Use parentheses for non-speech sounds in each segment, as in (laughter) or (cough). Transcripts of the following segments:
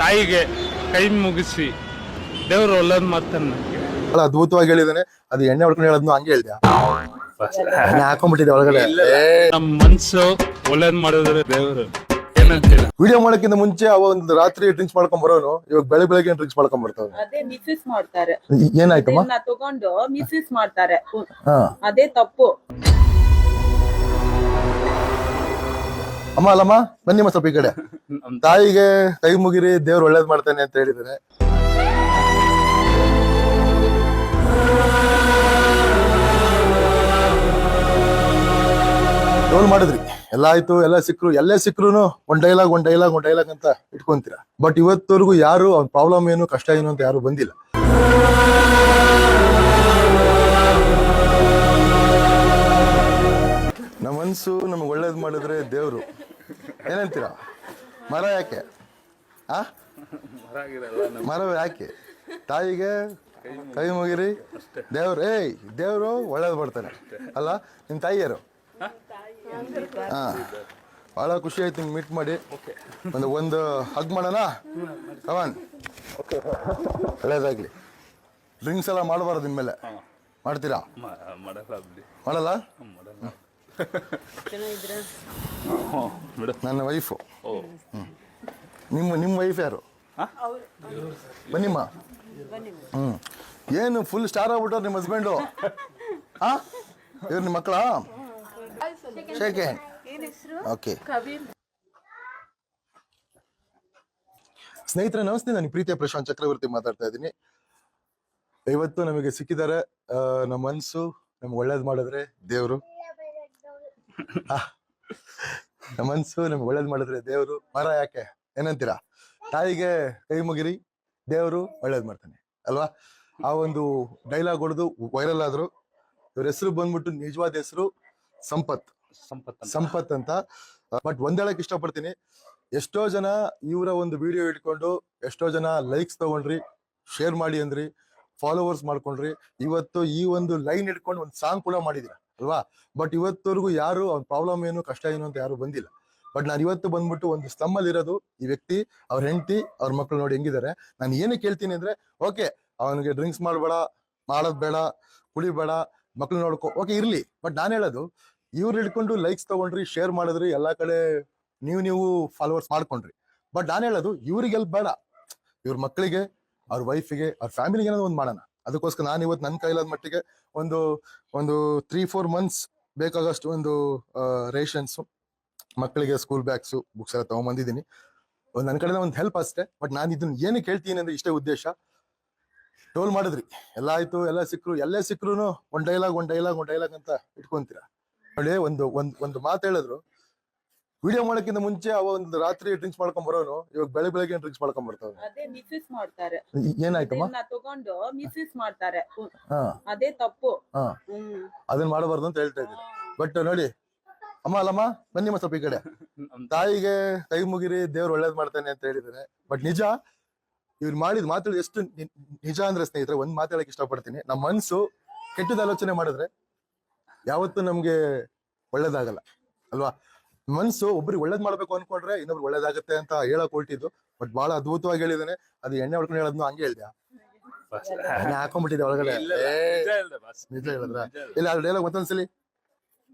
ತಾಯಿಗೆ ಕೈ ಮುಗಿಸಿ ದೇವ್ರು ಒಳ್ಳೇದ್ ಮಾಡ್ತಾನೆ ಬಹಳ ಅದ್ಭುತವಾಗಿ ಹೇಳಿದಾನೆ. ಅದು ಎಣ್ಣೆ ಹೊಡ್ಕೊಂಡು ಹೇಳೋದ್ನು ಹಂಗೆ ಹೇಳ್ದೆ. ಎಣ್ಣೆ ಹಾಕೊಂಡ್ಬಿಟ್ಟಿದ್ದೆ ಒಳಗಡೆ. ನಮ್ಮ ಮನ್ಸು ಒಳ್ಳೇದ್ ಮಾಡಿದ್ರೆ ದೇವ್ರು. ಏನಂತೀರ? ವಿಡಿಯೋ ಮಾಡಕ್ಕಿಂತ ಮುಂಚೆ ಅವ ಒಂದು ರಾತ್ರಿ ಡ್ರಿಂಕ್ಸ್ ಮಾಡ್ಕೊಂಡ್ ಬರೋನು ಇವಾಗ ಬೆಳೆ ಬೆಳಗ್ಗೆ ಡ್ರಿಂಕ್ಸ್ ಮಾಡ್ಕೊಂಡ್ ಬರ್ತಾವೆ ಅದೇ ಮಿಸ್ಯೂಸ್ ಮಾಡ್ತಾರೆ. ಏನಾಯ್ತಮ್ಮ? ತಗೊಂಡು ಮಿಸ್ಯೂಸ್ ಮಾಡ್ತಾರೆ. ಅದೇ ತಪ್ಪು. ಅಮ್ಮ, ಅಲ್ಲಮ್ಮ ಬನ್ನಿಮ್ಮ ಸ್ವಲ್ಪ ಈ ಕಡೆ. ತಾಯಿಗೆ ಕೈ ಮುಗಿರಿ, ದೇವ್ರು ಒಳ್ಳೇದ್ ಮಾಡ್ತಾನೆ ಅಂತ ಹೇಳಿದಾರೆ ರೋಲ್ ಮಾಡಿದ್ರಿ. ಎಲ್ಲ ಆಯ್ತು, ಎಲ್ಲ ಸಿಕ್ರು ಎಲ್ಲೇ ಸಿಕ್ರು ಒಂದ್ dialogue one dialogue one dialogue ಅಂತ ಇಟ್ಕೊಂತೀರ. ಬಟ್ ಇವತ್ತವರೆಗೂ ಯಾರು ಅವ್ನ ಪ್ರಾಬ್ಲಮ್ ಏನು, ಕಷ್ಟ ಏನು ಅಂತ ಯಾರು ಬಂದಿಲ್ಲ. ನಮ್ಮ ಮನ್ಸು ನಮ್ಗೆ ಒಳ್ಳೇದು ಮಾಡಿದ್ರೆ ದೇವರು. ಏನಂತೀರ? ಮರ ಯಾಕೆ? ಆ? ಮರ ಯಾಕೆ? ತಾಯಿಗೆ ಕೈ ಮುಗಿರಿ. ದೇವ್ರು ಏಯ್ ದೇವರು ಒಳ್ಳೇದು ಮಾಡ್ತಾನೆ ಅಲ್ಲ ನಿಮ್ಮ ತಾಯಿಯರು? ಹಾಂ. ಬಹಳ ಖುಷಿ ಆಯ್ತು ನಿಮ್ಗೆ ಮೀಟ್ ಮಾಡಿ. ಒಂದು ಒಂದು ಹಗ್ ಮಾಡೋಣ? ಕವನ್ ಒಳ್ಳೇದಾಗ್ಲಿ. ಡ್ರಿಂಕ್ಸ್ ಎಲ್ಲ ಮಾಡಬಾರ್ದು ನಿಮ್ಮೇಲೆ. ಮಾಡ್ತೀರಾ? ಮಾಡಲ್ಲ. ಬಿಡಿ. ನನ್ನ ವೈಫು ಓ. ನಿಮ್ಮ ನಿಮ್ಮ ವೈಫ್ ಯಾರು? ಬನ್ನಿಮ್ಮ. ಹ್ಞೂ ಏನು ಫುಲ್ ಸ್ಟಾರ್ ಆಗ್ಬಿಟ್ಟು ನಿಮ್ಮ ಹಸ್ಬೆಂಡು ಹಾ? ಇವ್ರು ನಿಮ್ಮ ಮಕ್ಕಳ? ಶೇಖೆ. ಓಕೆ. ಸ್ನೇಹಿತರೆ ನಮಸ್ತೆ. ನಾನು ಪ್ರೀತಿಯ ಪ್ರಶಾಂತ್ ಚಕ್ರವರ್ತಿ ಮಾತಾಡ್ತಾ ಇದ್ದೀನಿ. ಇವತ್ತು ನಮಗೆ ಸಿಕ್ಕಿದ್ದಾರೆ ನಮ್ಮ ಮನಸ್ಸು ನಮ್ಗೆ ಒಳ್ಳೇದು ಮಾಡಿದ್ರೆ ದೇವರು. ನಮ್ಮ ಮನ್ಸು ನಮ್ಗೆ ಒಳ್ಳೇದ್ ಮಾಡಿದ್ರೆ ದೇವ್ರು ಮರ ಯಾಕೆ? ಏನಂತೀರಾ? ತಾಯಿಗೆ ಕೈ ಮುಗಿರಿ ದೇವರು ಒಳ್ಳೇದ್ ಮಾಡ್ತಾನೆ ಅಲ್ವಾ? ಆ ಒಂದು ಡೈಲಾಗ್ ಹೊಡೆದು ವೈರಲ್ ಆದ್ರು ಇವ್ರ ಹೆಸರು ಬಂದ್ಬಿಟ್ಟು ನಿಜವಾದ ಹೆಸರು ಸಂಪತ್. ಸಂಪತ್ ಸಂಪತ್ ಅಂತ. ಬಟ್ ಒಂದ್ ಹೇಳಕ್ ಇಷ್ಟಪಡ್ತೀನಿ ಎಷ್ಟೋ ಜನ ಇವರ ಒಂದು ವಿಡಿಯೋ ಇಟ್ಕೊಂಡು ಎಷ್ಟೋ ಜನ ಲೈಕ್ಸ್ ತಗೊಂಡ್ರಿ ಶೇರ್ ಮಾಡಿ ಅಂದ್ರಿ ಫಾಲೋವರ್ಸ್ ಮಾಡ್ಕೊಂಡ್ರಿ ಇವತ್ತು ಈ ಒಂದು ಲೈನ್ ಇಟ್ಕೊಂಡು ಒಂದು ಸಾಂಗ್ ಕೂಡ ಮಾಡಿದೀರ. ಅಲ್ವಾ? ಬಟ್ ಇವತ್ತವರೆಗೂ ಯಾರು ಅವ್ನ ಪ್ರಾಬ್ಲಮ್ ಏನು, ಕಷ್ಟ ಏನು ಅಂತ ಯಾರು ಬಂದಿಲ್ಲ. ಬಟ್ ನಾನು ಇವತ್ತು ಬಂದ್ಬಿಟ್ಟು ಒಂದು ಸ್ತಂಭಲ್ಲಿ ಇರೋದು ಈ ವ್ಯಕ್ತಿ, ಅವ್ರ ಹೆಂಡತಿ, ಅವ್ರ ಮಕ್ಳು ನೋಡಿ ಹೆಂಗಿದ್ದಾರೆ ನಾನು ಏನು ಕೇಳ್ತೀನಿ ಅಂದ್ರೆ, ಓಕೆ, ಅವನಿಗೆ ಡ್ರಿಂಕ್ಸ್ ಮಾಡಬೇಡ, ಮಾಡೋದ್ ಬೇಡ ಕುಡಿಬೇಡ ಮಕ್ಳು ನೋಡ್ಕೊ, ಓಕೆ, ಇರ್ಲಿ. ಬಟ್ ನಾನು ಹೇಳೋದು, ಇವ್ರು ಹಿಡ್ಕೊಂಡು ಲೈಕ್ಸ್ ತಗೊಂಡ್ರಿ ಶೇರ್ ಮಾಡಿದ್ರಿ, ಎಲ್ಲಾ ಕಡೆ ನೀವು ನೀವು ಫಾಲೋವರ್ಸ್ ಮಾಡ್ಕೊಂಡ್ರಿ. ಬಟ್ ನಾನು ಹೇಳೋದು, ಇವ್ರಿಗೆ ಎಲ್ಪ್ ಬೇಡ. ಇವ್ರ ಮಕ್ಕಳಿಗೆ ಅವ್ರ ವೈಫಿಗೆ ಅವ್ರ ಫ್ಯಾಮಿಲಿಗೆ ಏನಾದ್ರು ಒಂದು ಮಾಡೋಣ. ಅದಕ್ಕೋಸ್ಕರ ನಾನು ಇವತ್ತು ನನ್ನ ಕೈಲಾದ ಮಟ್ಟಿಗೆ ಒಂದು ಒಂದು ತ್ರೀ ಫೋರ್ ಮಂತ್ಸ್ ಬೇಕಾಗಷ್ಟು ಒಂದು ರೇಷನ್ಸ್ ಮಕ್ಕಳಿಗೆ ಸ್ಕೂಲ್ ಬ್ಯಾಗ್ಸು ಬುಕ್ಸ್ ಎಲ್ಲ ತಗೊಂಬಂದಿದ್ದೀನಿ. ನನ್ನ ಕಡೆ ಒಂದು ಹೆಲ್ಪ್ ಅಷ್ಟೇ ಬಟ್ ನಾನು ಇದನ್ನ ಏನಕ್ಕೆ ಹೇಳ್ತೀನಿ ಅಂದ್ರೆ ಇಷ್ಟೇ ಉದ್ದೇಶ. ಟೋಲ್ ಮಾಡಿದ್ರಿ. ಎಲ್ಲ ಆಯ್ತು, ಎಲ್ಲ ಸಿಕ್ಕರು, ಎಲ್ಲೇ ಸಿಕ್ಕರು ಒಂದು ಡೈಲಾಗ್ ಒಂದು ಡೈಲಾಗ್ ಒಂದು ಡೈಲಾಗ್ ಅಂತ ಇಟ್ಕೊಂತೀರಾ. ನೋಡಿ ಒಂದು ಒಂದು ಒಂದು ಮಾತು ಹೇಳಿದ್ರು. ವಿಡಿಯೋ ಮಾಡಕ್ಕಿಂತ ಮುಂಚೆ ಅವ ಒಂದು ರಾತ್ರಿ ಡ್ರಿಂಕ್ಸ್ ಮಾಡ್ಕೊಂಡ್ ಬರೋನು ಇವಾಗ ಬೆಳಗ್ಗೆ ಬೆಳಗ್ಗೆ ಡ್ರಿಂಕ್ಸ್ ಮಾಡ್ಕೊಂಡ್ ಬರ್ತಾವೆ ಅದೇ ಮಿಸ್ಯೂಸ್ ಮಾಡ್ತಾರೆ. ಏನಾಯ್ತಮ್ಮ? ತಗೊಂಡು ಮಿಸ್ಯೂಸ್ ಮಾಡ್ತಾರೆ. ಹಾ. ಅದೇ ತಪ್ಪು. ಹಾ. ಅದನ್ನ ಮಾಡಬಾರ್ದು ಅಂತ ಹೇಳ್ತಾ ಇದ್ದೀನಿ. ಬಟ್ ನೋಡಿ ಅಮ್ಮ ಅಲ್ಲಮ್ಮ ಬನ್ನಿಮ್ಮ ಸ್ವಲ್ಪ ಈ ಕಡೆ. ತಾಯಿಗೆ ಕೈ ಮುಗಿರಿ ದೇವ್ರು ಒಳ್ಳೇದ್ ಮಾಡ್ತಾನೆ ಅಂತ ಹೇಳಿದಾರೆ. ಬಟ್ ನಿಜ ಇವ್ರು ಮಾಡಿದ ಮಾತಾಡಿ ಎಷ್ಟು ನಿಜ ಅಂದ್ರೆ ಸ್ನೇಹಿತರೆ ಒಂದ್ ಮಾತಾಡಕ್ ಇಷ್ಟಪಡ್ತೀನಿ. ನಮ್ಮ ಮನ್ಸು ಕೆಟ್ಟದ ಆಲೋಚನೆ ಮಾಡಿದ್ರೆ ಯಾವತ್ತೂ ನಮ್ಗೆ ಒಳ್ಳೇದಾಗಲ್ಲ. ಅಲ್ವಾ? ಮನ್ಸು ಒಬ್ರಿಗೆ ಒಳ್ಳೇದ್ ಮಾಡ್ಬೇಕು ಅನ್ಕೊಂಡ್ರೆ ಇನ್ನೊಬ್ರು ಒಳ್ಳೇದಾಗತ್ತೆ ಅಂತ ಹೇಳಕ್ ಹೊರಟಿದ್ದು. ಬಟ್ ಬಹಳ ಅದ್ಭುತವಾಗಿ ಹೇಳಿದಾನೆ ಅದು ಎಣ್ಣೆ ಹೊಡ್ಕೊಂಡು ಹೇಳದ್ನು ಹಂಗೆ ಹೇಳ್ದ. ಎಣ್ಣೆ ಹಾಕೊಂಡ್ಬಿಟ್ಟಿದೆ ಒಳಗಡೆ. ನಿಜ ಹೇಳಿದ್ರ ಇಲ್ಲ ಅದ್ರ ಡೈಲಾಗ್ ಮತ್ತೊಂದ್ಸಲಿ.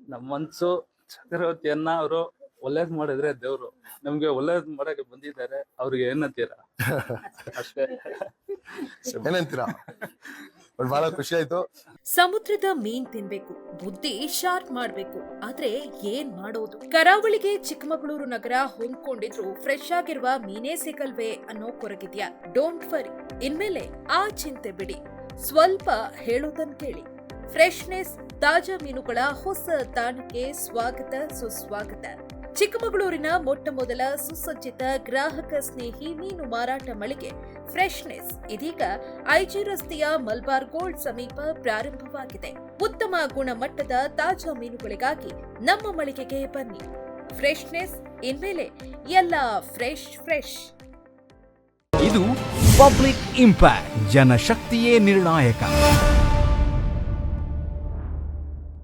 ನಮ್ಮ ಮನ್ಸು ಚಕ್ರವರ್ತಿಯನ್ನ ಅವರು ಒಳ್ಳೇದ್ ಮಾಡಿದ್ರೆ ದೇವ್ರು. ನಮ್ಗೆ ಒಳ್ಳೇದ್ ಮಾಡಕ್ಕೆ ಬಂದಿದ್ದಾರೆ. ಅವ್ರಿಗೆ ಏನಂತೀರಾ? (laughs) ಅಷ್ಟೇ. ಏನಂತೀರಾ? ಬಟ್ ಬಹಳ ಖುಷಿ ಆಯ್ತು. ಸಮುದ್ರದ ಮೀನ್ ತಿನ್ಬೇಕು, ಬುದ್ಧಿ ಶಾರ್ಪ್ ಮಾಡ್ಬೇಕು, ಆದ್ರೆ ಏನ್ ಮಾಡೋದು? ಕರಾವಳಿಗೆ ಚಿಕ್ಕಮಗಳೂರು ನಗರ ಹೊಂದ್ಕೊಂಡಿದ್ರು ಫ್ರೆಶ್ ಆಗಿರುವ ಮೀನೇ ಸಿಗಲ್ವೇ ಅನ್ನೋ ಕೊರಗಿದ್ಯಾ? ಡೋಂಟ್ ವರಿ ಇನ್ಮೇಲೆ ಆ ಚಿಂತೆ ಬಿಡಿ. ಸ್ವಲ್ಪ ಹೇಳೋದನ್ ಕೇಳಿ. ಫ್ರೆಶ್ನೆಸ್ ತಾಜಾ ಮೀನುಗಳ ಹೊಸ ತಾಣಕ್ಕೆ ಸ್ವಾಗತ, ಸುಸ್ವಾಗತ. ಚಿಕ್ಕಮಗಳೂರಿನ ಮೊಟ್ಟ ಮೊದಲ ಸುಸಜ್ಜಿತ ಗ್ರಾಹಕ ಸ್ನೇಹಿ ಮೀನು ಮಾರಾಟ ಮಳಿಗೆ ಫ್ರೆಶ್ನೆಸ್ ಇದೀಗ ಐಜಿ ರಸ್ತೆಯ ಮಲ್ಬಾರ್ ಗೋಲ್ಡ್ ಸಮೀಪ ಪ್ರಾರಂಭವಾಗಿದೆ. ಉತ್ತಮ ಗುಣಮಟ್ಟದ ತಾಜಾ ಮೀನುಗಳಿಗಾಗಿ ನಮ್ಮ ಮಳಿಗೆಗೆ ಬನ್ನಿ. ಫ್ರೆಶ್ನೆಸ್ ಇನ್ಮೇಲೆ ಎಲ್ಲ ಫ್ರೆಶ್ ಫ್ರೆಶ್. ಇದು ಪಬ್ಲಿಕ್ ಇಂಪ್ಯಾಕ್ಟ್, ಜನಶಕ್ತಿಯೇ ನಿರ್ಣಾಯಕ.